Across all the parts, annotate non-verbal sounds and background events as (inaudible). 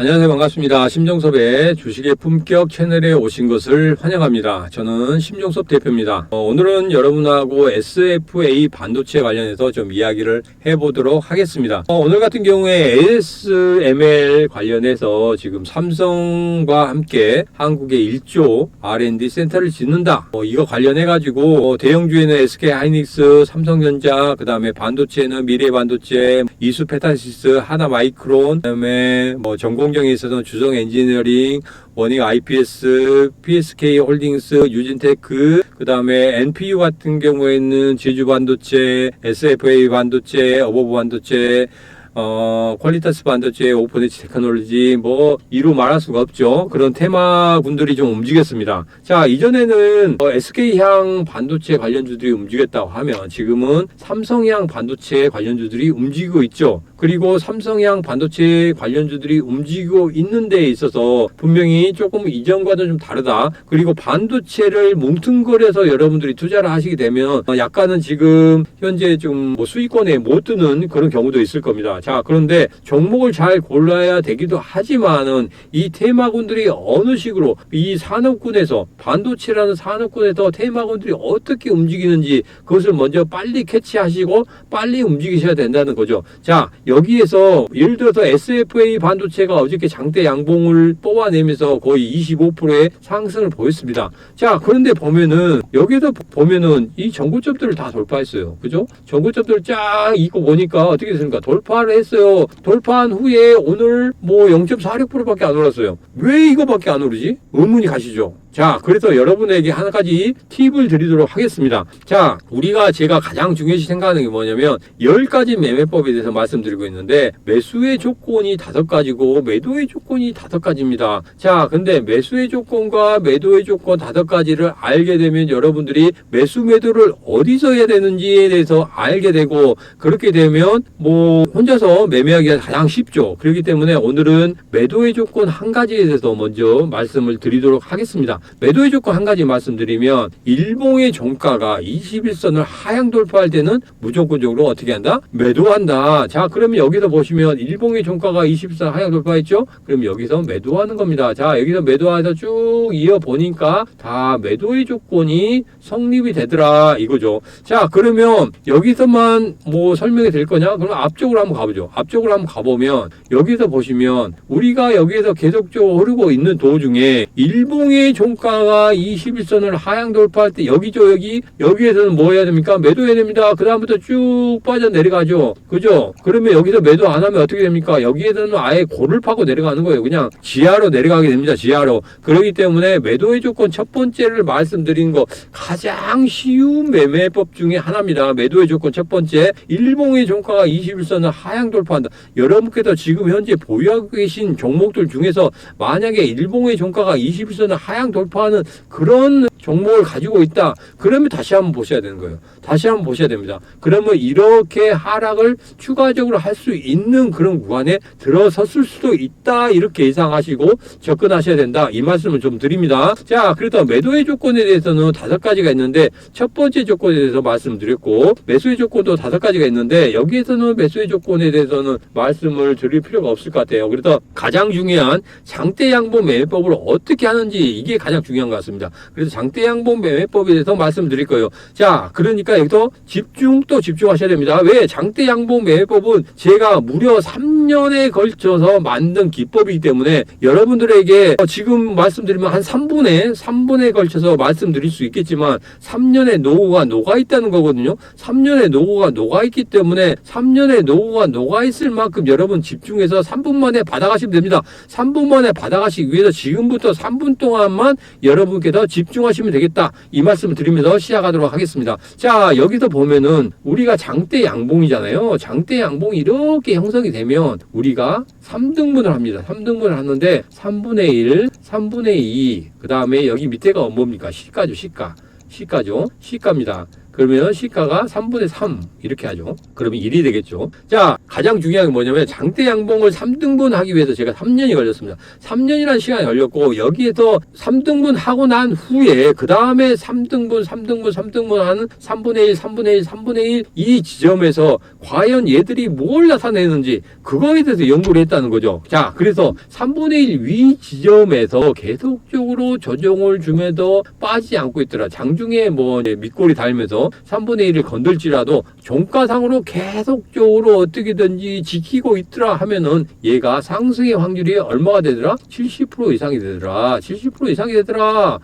안녕하세요. 반갑습니다. 심정섭의 주식의 품격 채널에 오신 것을 환영합니다. 저는 심정섭 대표입니다. 어, 오늘은 여러분하고 SFA 반도체 관련해서 좀 이야기를 해보도록 하겠습니다. 어, 오늘 같은 경우에 ASML 관련해서 지금 삼성과 함께 한국에 1조 R&D 센터를 짓는다. 어, 이거 관련해가지고 어, 대형주에는 SK 하이닉스, 삼성전자, 그 다음에 반도체는 미래 반도체, 이수 페타시스, 하나 마이크론, 그 다음에 뭐 전공 정에 있어서는 주성 엔지니어링, 원익 IPS, PSK 홀딩스, 유진테크, 그 다음에 NPU 같은 경우에는 제주 반도체, SFA 반도체, 어버브 반도체, 어, 퀄리타스 반도체, 오픈에치 테크놀로지, 뭐, 이루 말할 수가 없죠. 그런 테마군들이 좀 움직였습니다. 자, 이전에는 어, SK향 반도체 관련주들이 움직였다고 하면 지금은 삼성향 반도체 관련주들이 움직이고 있죠. 그리고 삼성향 반도체 관련주들이 움직이고 있는 데에 있어서 분명히 조금 이전과는 좀 다르다. 그리고 반도체를 뭉뚱거려서 여러분들이 투자를 하시게 되면 어, 약간은 지금 현재 좀 뭐 수익권에 못 드는 그런 경우도 있을 겁니다. 자, 그런데 종목을 잘 골라야 되기도 하지만은 이 테마군들이 어느 식으로 이 산업군에서 반도체라는 산업군에서 테마군들이 어떻게 움직이는지 그것을 먼저 빨리 캐치하시고 빨리 움직이셔야 된다는 거죠. 자, 여기에서 예를 들어서 SFA 반도체가 어저께 장대 양봉을 뽑아내면서 거의 25%의 상승을 보였습니다. 자, 그런데 보면은 여기서 보면은 이 전고점들을 다 돌파했어요. 그죠? 전고점들을 쫙 입고 보니까 어떻게 됐습니까? 돌파를 했어요. 돌파한 후에 오늘 뭐 0.46%밖에 안 올랐어요. 왜 이거밖에 안 오르지? 의문이 가시죠? 자, 그래서 여러분에게 한 가지 팁을 드리도록 하겠습니다. 자, 우리가 제가 가장 중요시 생각하는 게 뭐냐면 10가지 매매법에 대해서 말씀드리고 있는데 매수의 조건이 다섯 가지고 매도의 조건이 다섯 가지입니다. 자, 근데 매수의 조건과 매도의 조건 다섯 가지를 알게 되면 여러분들이 매수 매도를 어디서 해야 되는지에 대해서 알게 되고 그렇게 되면 뭐 혼자서 매매하기가 가장 쉽죠. 그렇기 때문에 오늘은 매도의 조건 한 가지에 대해서 먼저 말씀을 드리도록 하겠습니다. 매도의 조건 한 가지 말씀드리면 일봉의 종가가 21선을 하향 돌파할 때는 무조건적으로 어떻게 한다? 매도한다. 자, 그러면 여기서 보시면 일봉의 종가가 21선 하향 돌파했죠? 그럼 여기서 매도하는 겁니다. 자, 여기서 매도해서 쭉 이어 보니까 다 매도의 조건이 성립이 되더라 이거죠. 자, 그러면 여기서만 뭐 설명이 될 거냐? 그럼 앞쪽으로 한번 가보죠. 앞쪽으로 한번 가보면 여기서 보시면 우리가 여기에서 계속적으로 흐르고 있는 도중에 일봉의 종 가가 21선을 하향 돌파할 때 여기죠 여기 여기에서는 뭐 해야 됩니까? 매도해야 됩니다. 그 다음부터 쭉 빠져 내려가죠. 그죠? 그러면 여기서 매도 안 하면 어떻게 됩니까? 여기에서는 아예 골을 파고 내려가는 거예요. 그냥 지하로 내려가게 됩니다. 지하로. 그렇기 때문에 매도의 조건 첫 번째를 말씀드린 거 가장 쉬운 매매법 중에 하나입니다. 매도의 조건 첫 번째. 일봉의 종가가 21선을 하향 돌파한다. 여러분께서 지금 현재 보유하고 계신 종목들 중에서 만약에 일봉의 종가가 21선을 하향 돌파 하는 그런 종목을 가지고 있다. 그러면 다시 한번 보셔야 되는 거예요. 다시 한번 보셔야 됩니다. 그러면 이렇게 하락을 추가적으로 할 수 있는 그런 구간에 들어섰을 수도 있다. 이렇게 예상하시고 접근하셔야 된다. 이 말씀을 좀 드립니다. 자, 그래도 매도의 조건에 대해서는 다섯 가지가 있는데 첫 번째 조건에 대해서 말씀드렸고 매수의 조건도 다섯 가지가 있는데 여기에서는 매수의 조건에 대해서는 말씀을 드릴 필요가 없을 것 같아요. 그래서 가장 중요한 장대 양보 매매법을 어떻게 하는지 이게 가장 중요한 것 같습니다. 그래서 장대 양보 매매법에 대해서 말씀드릴 거예요. 자, 그러니까 여기서 집중 또 집중하셔야 됩니다. 왜? 장대 양보 매매법은 제가 무려 3년에 걸쳐서 만든 기법이기 때문에 여러분들에게 지금 말씀드리면 한 3분에 3분에 걸쳐서 말씀드릴 수 있겠지만 3년의 노고가 녹아 있다는 거거든요. 3년의 노고가 녹아 있기 때문에 3년의 노고가 녹아 있을 만큼 여러분 집중해서 3분 만에 받아가시면 됩니다. 3분 만에 받아가시기 위해서 지금부터 3분 동안만 여러분께서 집중하시 면 되겠다. 이 말씀을 드리면서 시작하도록 하겠습니다. 자, 여기서 보면은 우리가 장대 양봉이잖아요. 장대 양봉이 이렇게 형성이 되면 우리가 3등분을 합니다. 3등분을 하는데 3분의 1, 3분의 2, 그 다음에 여기 밑에가 뭡니까? 시가죠, 시가. 시가죠. 시가입니다. 그 그러면 시가가 3분의 3 이렇게 하죠. 그러면 1이 되겠죠. 자, 가장 중요한 게 뭐냐면 장대 양봉을 3등분 하기 위해서 제가 3년이 걸렸습니다. 3년이라는 시간이 걸렸고 여기에서 3등분 하고 난 후에 그 다음에 3등분, 3등분, 3등분 하는 3분의 1, 3분의 1, 3분의 1 이 지점에서 과연 얘들이 뭘 나타내는지 그거에 대해서 연구를 했다는 거죠. 자, 그래서 3분의 1 위 지점에서 계속적으로 조정을 주면서 빠지지 않고 있더라. 장중에 뭐 밑골이 닳으면서 3분의 1을 건들지라도 종가상으로 계속적으로 어떻게든지 지키고 있더라 하면은 얘가 상승의 확률이 얼마가 되더라? 70% 이상이 되더라. 70% 이상이 되더라.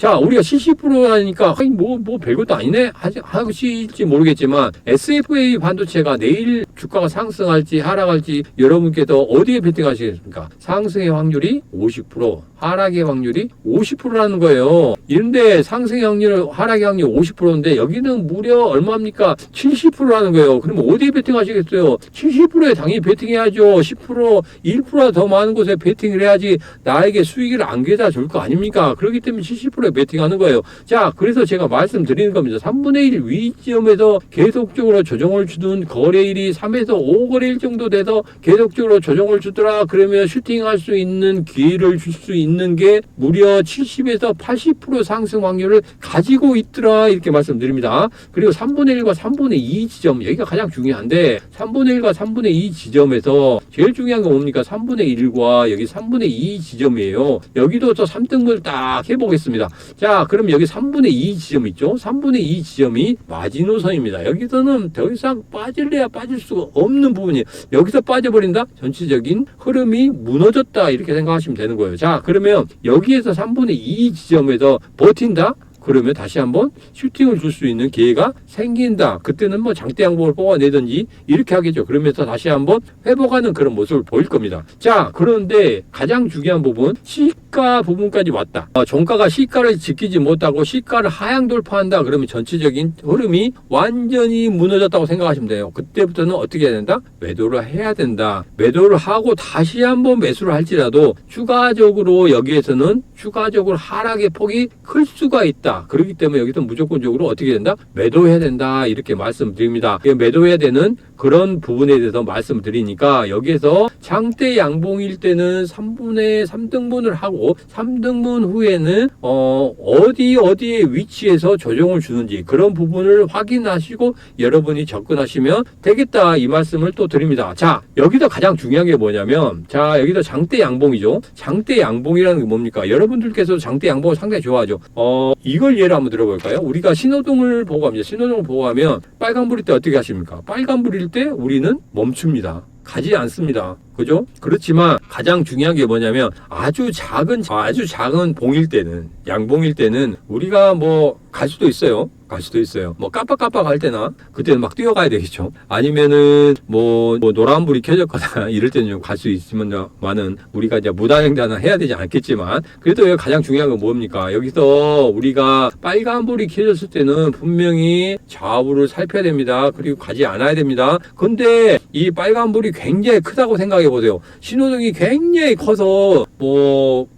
자, 우리가 70%라니까, 뭐, 뭐, 별것도 아니네? 하실지 모르겠지만, SFA 반도체가 내일 주가가 상승할지 하락할지 여러분께서 어디에 베팅하시겠습니까? 상승의 확률이 50%, 하락의 확률이 50%라는 거예요. 이런데 상승의 확률, 하락의 확률 50%인데, 여기는 무려 얼마입니까? 70%라는 거예요. 그러면 어디에 베팅하시겠어요? 70%에 당연히 베팅해야죠. 10%, 1%더 더 많은 곳에 베팅을 해야지 나에게 수익을 안겨다 줄 거 아닙니까? 그렇기 때문에 70%에 베팅하는 거예요. 자, 그래서 제가 말씀드리는 겁니다. 3분의 1 위점에서 계속적으로 조정을 주는 거래일이 3에서 5거래일 정도 돼서 계속적으로 조정을 주더라. 그러면 슈팅할 수 있는 기회를 줄 수 있는 게 무려 70에서 80% 상승 확률을 가지고 있더라. 이렇게 말씀드립니다. 그리고 3분의 1과 3분의 2 지점, 여기가 가장 중요한데, 3분의 1과 3분의 2 지점에서 제일 중요한 건 뭡니까? 3분의 1과 여기 3분의 2 지점이에요. 여기도 또 3등분을 딱 해보겠습니다. 자, 그럼 여기 3분의 2 지점 있죠? 3분의 2 지점이 마지노선입니다. 여기서는 더 이상 빠질래야 빠질 수가 없는 부분이 여기서 빠져버린다? 전체적인 흐름이 무너졌다. 이렇게 생각하시면 되는 거예요. 자, 그러면 여기에서 3분의 2 지점에서 버틴다? 그러면 다시 한번 슈팅을 줄 수 있는 기회가 생긴다. 그때는 뭐 장대 양봉을 뽑아내든지 이렇게 하겠죠. 그러면서 다시 한번 회복하는 그런 모습을 보일 겁니다. 자, 그런데 가장 중요한 부분 시가 부분까지 왔다. 어, 종가가 시가를 지키지 못하고 시가를 하향 돌파한다. 그러면 전체적인 흐름이 완전히 무너졌다고 생각하시면 돼요. 그때부터는 어떻게 해야 된다? 매도를 해야 된다. 매도를 하고 다시 한번 매수를 할지라도 추가적으로 여기에서는 추가적으로 하락의 폭이 클 수가 있다. 그렇기 때문에 여기서 무조건적으로 어떻게 된다? 매도해야 된다. 이렇게 말씀드립니다. 이게 매도해야 되는 그런 부분에 대해서 말씀을 드리니까 여기에서 장대 양봉일 때는 3분의 3등분을 하고 3등분 후에는 어 어디 어디에 위치에서 조정을 주는지 그런 부분을 확인하시고 여러분이 접근하시면 되겠다 이 말씀을 또 드립니다. 자 여기서 가장 중요한 게 뭐냐면 자 여기서 장대 양봉이죠. 장대 양봉이라는 게 뭡니까? 여러분들께서 장대 양봉을 상당히 좋아하죠. 어 이걸 예를 한번 들어볼까요? 우리가 신호등을 보고 합니다. 신호등을 보고 하면 빨간불일 때 어떻게 하십니까? 빨간불일 때 우리는 멈춥니다. 가지 않습니다. 그죠? 그렇지만 가장 중요한 게 뭐냐면 아주 작은 아주 작은 봉일 때는 양봉일 때는 우리가 뭐 갈 수도 있어요. 갈 수도 있어요. 뭐 깜빡깜빡 할 때나 그때는 막 뛰어가야 되겠죠. 아니면은 뭐, 뭐 노란 불이 켜졌거나 (laughs) 이럴 때는 좀 갈 수 있지만만은 우리가 이제 무단횡단은 해야 되지 않겠지만 그래도 여기 가장 중요한 건 뭡니까? 여기서 우리가 빨간 불이 켜졌을 때는 분명히 좌우를 살펴야 됩니다. 그리고 가지 않아야 됩니다. 근데 이 빨간 불이 굉장히 크다고 생각해 보세요. 신호등이 굉장히 커서 뭐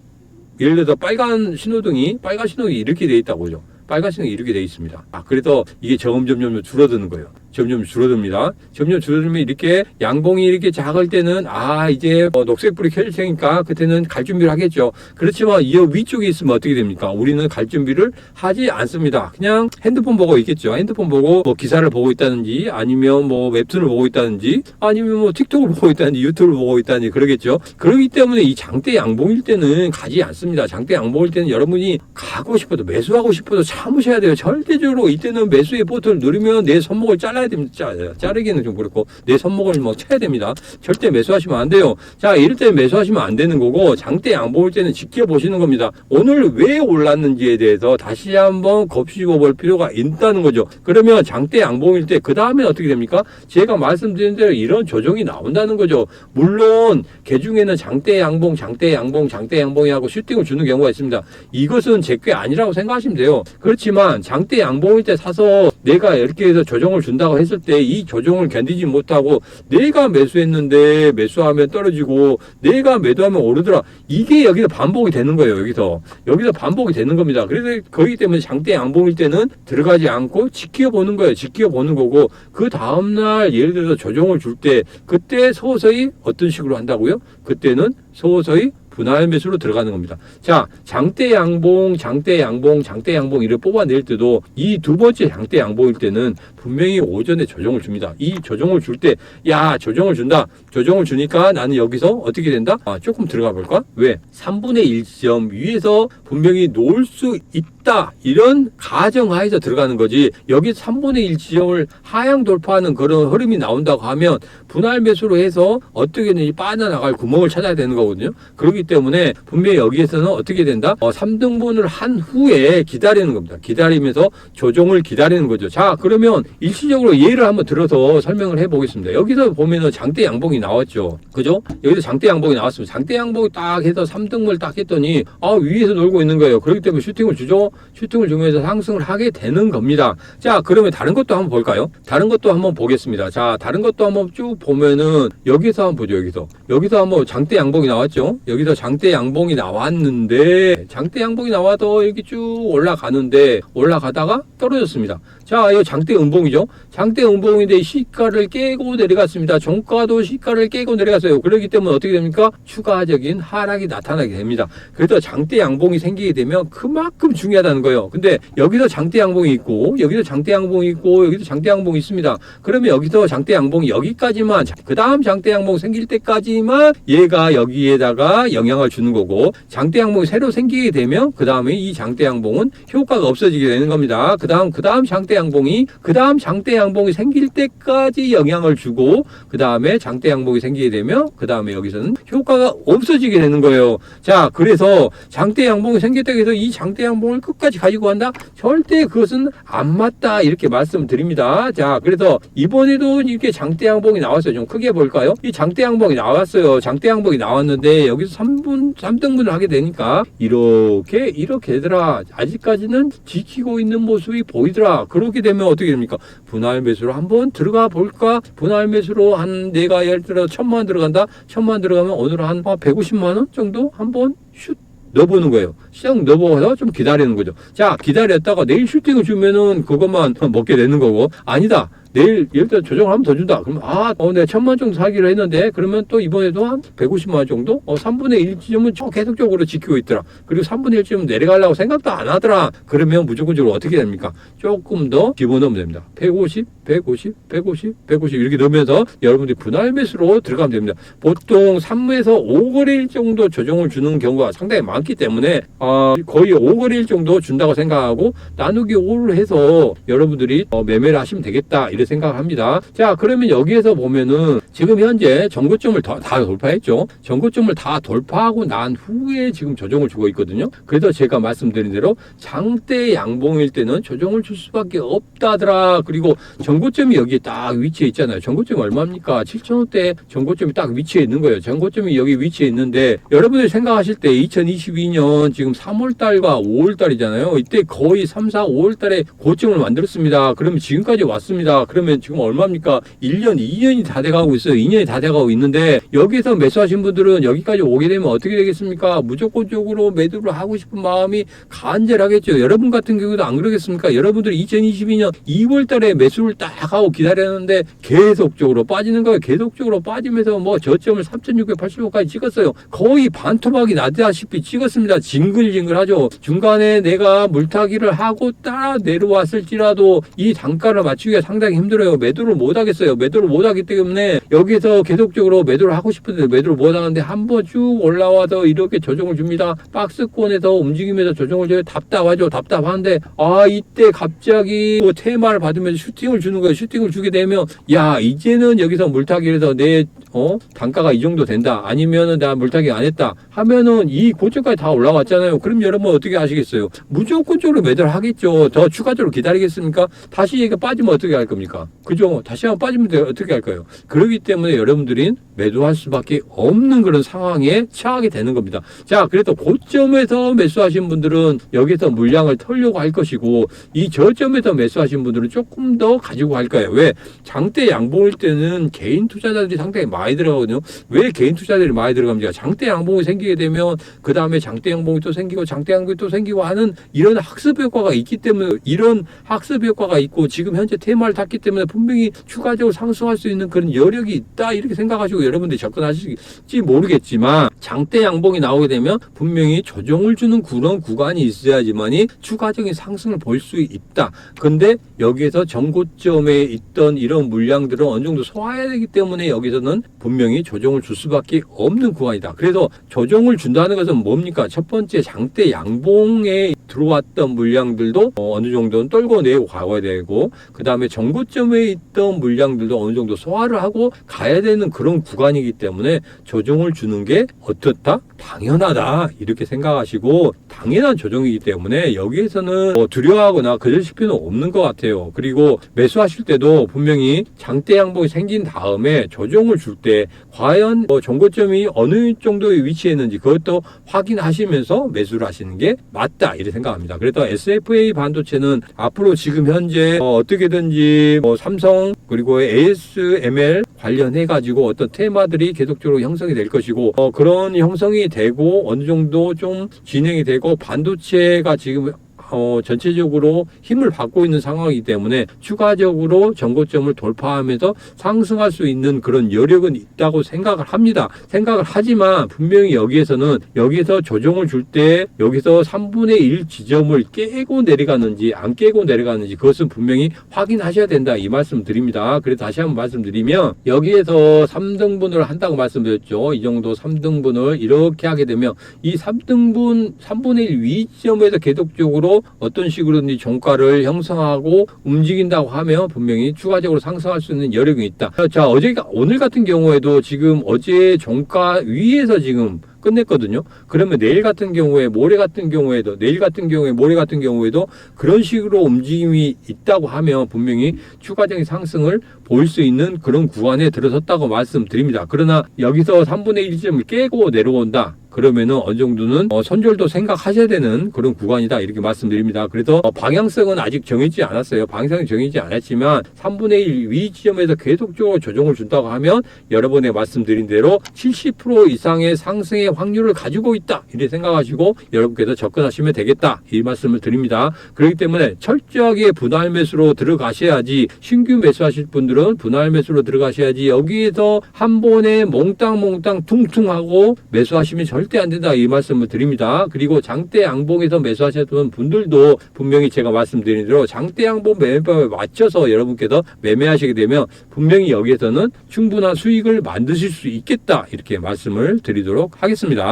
예를 들어서 빨간 신호등이 빨간 신호등이 이렇게 돼 있다고요. 빨간 신호등이 이렇게 돼 있습니다. 아 그래서 이게 점점 점점 줄어드는 거예요. 점점 줄어듭니다. 점점 줄어들면 이렇게 양봉이 이렇게 작을 때는 아 이제 뭐 녹색불이 켜질 테니까 그때는 갈 준비를 하겠죠. 그렇지만 이 위쪽에 있으면 어떻게 됩니까? 우리는 갈 준비를 하지 않습니다. 그냥 핸드폰 보고 있겠죠. 핸드폰 보고 뭐 기사를 보고 있다든지 아니면 뭐 웹툰을 보고 있다든지 아니면 뭐 틱톡을 (laughs) 보고 있다든지 유튜브를 보고 있다든지 그러겠죠. 그렇기 때문에 이 장대 양봉일 때는 가지 않습니다. 장대 양봉일 때는 여러분이 가고 싶어도 매수하고 싶어도 참으셔야 돼요. 절대적으로 이때는 매수의 버튼을 누르면 내 손목을 잘라 야 됩니다. 자, 자르기는 좀 그렇고 내 손목을 뭐 쳐야 됩니다. 절대 매수하시면 안 돼요. 자, 이럴 때 매수하시면 안 되는 거고 장대 양봉일 때는 지켜보시는 겁니다. 오늘 왜 올랐는지에 대해서 다시 한번 곱씹어 볼 필요가 있다는 거죠. 그러면 장대 양봉일 때 그 다음에 어떻게 됩니까? 제가 말씀드린 대로 이런 조정이 나온다는 거죠. 물론 개중에는 장대 양봉, 장대 양봉, 장대 양봉이 하고 슈팅을 주는 경우가 있습니다. 이것은 제게 아니라고 생각하시면 돼요. 그렇지만 장대 양봉일 때 사서 내가 이렇게 해서 조정을 준다고 올라간다고 했을 때 이 조정을 견디지 못하고 내가 매수했는데 매수하면 떨어지고 내가 매도하면 오르더라. 이게 여기서 반복이 되는 거예요. 여기서 여기서 반복이 되는 겁니다. 그래서 거기 때문에 장대 양봉일 때는 들어가지 않고 지켜보는 거예요. 지켜보는 거고 그 다음 날 예를 들어서 조정을 줄 때 그때 서서히 어떤 식으로 한다고요? 그때는 서서히 분할 매수로 들어가는 겁니다. 자, 장대 양봉, 장대 양봉, 장대 양봉 이를 뽑아낼 때도 이 두 번째 장대 양봉일 때는 분명히 오전에 조정을 줍니다. 이 조정을 줄 때, 야, 조정을 준다. 조정을 주니까 나는 여기서 어떻게 된다? 아, 조금 들어가 볼까? 왜? 3분의 1점 위에서 분명히 놓을 수 있다. 이런 가정하에서 들어가는 거지. 여기 3분의 1 지점을 하향 돌파하는 그런 흐름이 나온다고 하면 분할 매수로 해서 어떻게든지 빠져나갈 구멍을 찾아야 되는 거거든요. 그렇기 때문에 분명히 여기에서는 어떻게 된다? 어, 3등분을 한 후에 기다리는 겁니다. 기다리면서 조정을 기다리는 거죠. 자, 그러면 일시적으로 예를 한번 들어서 설명을 해 보겠습니다. 여기서 보면은 장대 양봉이 나왔죠. 그죠? 여기서 장대 양봉이 나왔습니다. 장대 양봉이 딱 해서 3등분을 딱 했더니 아, 위에서 놀고 있는 거예요. 그렇기 때문에 슈팅을 주죠. 슈팅을 주면서 상승을 하게 되는 겁니다. 자, 그러면 다른 것도 한번 볼까요? 다른 것도 한번 보겠습니다. 자, 다른 것도 한번 쭉 보면은 여기서 한번 보죠. 여기서. 여기서 한번 장대 양봉이 나왔죠. 여기서 장대 양봉이 나왔는데 장대 양봉이 나와도 이렇게 쭉 올라가는데 올라가다가 떨어졌습니다. 자, 이거 장대 음봉이죠. 장대 음봉인데 시가를 깨고 내려갔습니다. 종가도 시가를 깨고 내려갔어요. 그렇기 때문에 어떻게 됩니까? 추가적인 하락이 나타나게 됩니다. 그래서 장대 양봉이 생기게 되면 그만큼 중요하다는 거예요. 근데 여기서 장대 양봉이 있고 여기서 장대 양봉이 있고 여기서 장대 양봉이 있습니다. 그러면 여기서 장대 양봉이 여기까지만 그 다음 장대 양봉 생길 때까지만 얘가 여기에다가 영향을 주는 거고 장대 양봉이 새로 생기게 되면 그 다음에 이 장대 양봉은 효과가 없어지게 되는 겁니다. 그 다음 그 다음 장대 양봉이 그 다음 장대 양봉이 생길 때까지 영향을 주고 그 다음에 장대 양봉이 생기게 되면 그 다음에 여기서는 효과가 없어지게 되는 거예요. 자 그래서 장대 양봉이 생겼다고 해서 이 장대 양봉을 끝까지 가지고 간다? 절대 그것은 안 맞다 이렇게 말씀드립니다. 자 그래서 이번에도 이렇게 장대 양봉이 나왔어요. 좀 크게 볼까요? 이 장대 양봉이 나왔어요. 장대 양봉이 나왔는데 여기서 3분 3등분을 하게 되니까 이렇게 이렇게 되더라. 아직까지는 지키고 있는 모습이 보이더라. 그렇게 되면 어떻게 됩니까? 분할 매수로 한번 들어가 볼까? 분할 매수로 한 내가 예를 들어 천만 원 들어간다. 천만 원 들어가면 오늘 한 150만 원 정도 한번 슛 넣어보는 거예요. 시장 넣어서 좀 기다리는 거죠. 자, 기다렸다가 내일 슈팅을 주면은 그것만 (laughs) 먹게 되는 거고, 아니다. 내일 예를 들어 조정을 한번더 준다. 그러면 아, 어, 내가 천만 원 정도 사기로 했는데 그러면 또 이번에도 한 150만 원 정도? 어, 3분의 1 지점은 쭉 계속적으로 지키고 있더라. 그리고 3분의 1 지점 내려가려고 생각도 안 하더라. 그러면 무조건적으로 어떻게 됩니까? 조금 더 집어넣으면 됩니다. 150, 150, 150, 150 이렇게 넣으면서 여러분들이 분할 매수로 들어가면 됩니다. 보통 3에서 5거래일 정도 조정을 주는 경우가 상당히 많기 때문에 어, 거의 5거래일 정도 준다고 생각하고 나누기 5를 해서 여러분들이 어, 매매를 하시면 되겠다 이 렇게 생각합니다. 자 그러면 여기에서 보면은 지금 현재 전고점을 다, 다 돌파했죠. 전고점을 다 돌파하고 난 후에 지금 조정을 주고 있거든요. 그래서 제가 말씀드린 대로 장대 양봉일 때는 조정을 줄 수밖에 없다더라. 그리고 전고점이 여기에 딱 위치해 있잖아요. 전고점이 얼마입니까? 7천원대 전고점이 딱 위치해 있는 거예요. 전고점이 여기 위치해 있는데 여러분들이 생각하실 때 2022년 지금 3월달과 5월달이잖아요. 이때 거의 3, 4, 5월달에 고점을 만들었습니다. 그러면 지금까지 왔습니다. 그러면 지금 얼마입니까? 1년, 2년이 다 돼가고 있어요. 2년이 다 돼가고 있는데 여기서 매수하신 분들은 여기까지 오게 되면 어떻게 되겠습니까? 무조건적으로 매도를 하고 싶은 마음이 간절하겠죠. 여러분 같은 경우도 안 그러겠습니까? 여러분들이 2022년 2월 달에 매수를 딱 하고 기다렸는데 계속적으로 빠지는 거예요. 계속적으로 빠지면서 뭐 저점을 3,685까지 찍었어요. 거의 반토막이 나다시피 찍었습니다. 징글징글하죠. 중간에 내가 물타기를 하고 따라 내려왔을지라도 이 단가를 맞추기가 상당히 힘들어요. 매도를 못 하겠어요. 매도를 못 하기 때문에 여기서 계속적으로 매도를 하고 싶은데 매도를 못 하는데 한 번 쭉 올라와서 이렇게 조정을 줍니다. 박스권에서 움직이면서 조정을 줘요. 답답하죠. 답답한데 아 이때 갑자기 뭐 테마를 받으면서 슈팅을 주는 거예요. 슈팅을 주게 되면 야 이제는 여기서 물타기를 해서 내 어? 단가가 이 정도 된다. 아니면은 나 물타기 안 했다. 하면은 이 고점까지 다 올라왔잖아요. 그럼 여러분 어떻게 하시겠어요? 무조건적으로 매도를 하겠죠. 더 추가적으로 기다리겠습니까? 다시 얘가 빠지면 어떻게 할 겁니까? 그죠? 다시 한번 빠지면 돼- 어떻게 할까요? 그렇기 때문에 여러분들이 매도할 수밖에 없는 그런 상황에 처하게 되는 겁니다. 자, 그래도 고점에서 매수하신 분들은 여기서 물량을 털려고 할 것이고 이 저점에서 매수하신 분들은 조금 더 가지고 갈 거예요. 왜? 장대 양봉일 때는 개인 투자자들이 상당히 많이 들어가거든요. 왜 개인 투자자들이 많이 들어갑니까? 장대 양봉이 생기게 되면 그 다음에 장대 양봉이 또 생기고 장대 양봉이 또 생기고 하는 이런 학습 효과가 있기 때문에 이런 학습 효과가 있고 지금 현재 테마를 탔기 때문에 분명히 추가적으로 상승할 수 있는 그런 여력이 있다 이렇게 생각하시고 여러분들이 접근하실지 모르겠지만 장대 양봉이 나오게 되면 분명히 조정을 주는 그런 구간이 있어야지만이 추가적인 상승을 볼 수 있다. 근데 여기에서 전고점에 있던 이런 물량들은 어느 정도 소화해야 되기 때문에 여기서는 분명히 조정을 줄 수밖에 없는 구간이다. 그래서 조정을 준다는 것은 뭡니까? 첫 번째 장대 양봉에 들어왔던 물량들도 어, 어느 정도는 떨궈내고 가야 되고 그 다음에 전고 점에 있던 물량들도 어느 정도 소화를 하고 가야 되는 그런 구간이기 때문에 조정을 주는 게 어떻다? 당연하다 이렇게 생각하시고 당연한 조정이기 때문에 여기에서는 뭐 두려워하거나 거절실 필요는 없는 것 같아요. 그리고 매수하실 때도 분명히 장대 양봉이 생긴 다음에 조정을 줄 때 과연 뭐 정고점이 어느 정도에 위치했는지 그것도 확인하시면서 매수를 하시는 게 맞다 이렇게 생각합니다. 그래서 SFA 반도체는 앞으로 지금 현재 어, 어떻게든지 뭐 삼성 그리고 ASML 관련해 가지고 어떤 테마들이 계속적으로 형성이 될 것이고 어, 그런 형성이 되고 어느 정도 좀 진행이 되고 반도체가 지금 어, 전체적으로 힘을 받고 있는 상황이기 때문에 추가적으로 전고점을 돌파하면서 상승할 수 있는 그런 여력은 있다고 생각을 합니다. 생각을 하지만 분명히 여기에서는 여기서 조정을 줄 때 여기서 3분의 1 지점을 깨고 내려가는지 안 깨고 내려가는지 그것은 분명히 확인하셔야 된다 이 말씀 드립니다. 그래서 다시 한번 말씀드리면 여기에서 3등분을 한다고 말씀드렸죠. 이 정도 3등분을 이렇게 하게 되면 이 3등분 3분의 1 위점에서 계속적으로 어떤 식으로든지 종가를 형성하고 움직인다고 하면 분명히 추가적으로 상승할 수 있는 여력이 있다. 자, 어제, 오늘 같은 경우에도 지금 어제 종가 위에서 지금 끝냈거든요. 그러면 내일 같은 경우에 모레 같은 경우에도 내일 같은 경우에 모레 같은 경우에도 그런 식으로 움직임이 있다고 하면 분명히 추가적인 상승을 볼수 있는 그런 구간에 들어섰다고 말씀드립니다. 그러나 여기서 3분의 1점을 깨고 내려온다. 그러면은 어느 정도는 어, 손절도 생각하셔야 되는 그런 구간이다 이렇게 말씀드립니다. 그래서 어, 방향성은 아직 정해지지 않았어요. 방향성이 정해지지 않았지만 3분의 1 위 지점에서 계속적으로 조정을 준다고 하면 여러분의 말씀드린 대로 70% 이상의 상승의 확률을 가지고 있다. 이렇게 생각하시고 여러분께서 접근하시면 되겠다. 이 말씀을 드립니다. 그렇기 때문에 철저하게 분할 매수로 들어가셔야지 신규 매수하실 분들은 분할 매수로 들어가셔야지 여기에서 한 번에 몽땅몽땅 퉁퉁하고 매수하시면 절대 안 된다. 이 말씀을 드립니다. 그리고 장대 양봉에서 매수하셨던 분들도 분명히 제가 말씀드린 대로 장대 양봉 매매법에 맞춰서 여러분께서 매매하시게 되면 분명히 여기에서는 충분한 수익을 만드실 수 있겠다. 이렇게 말씀을 드리도록 하겠 습니다.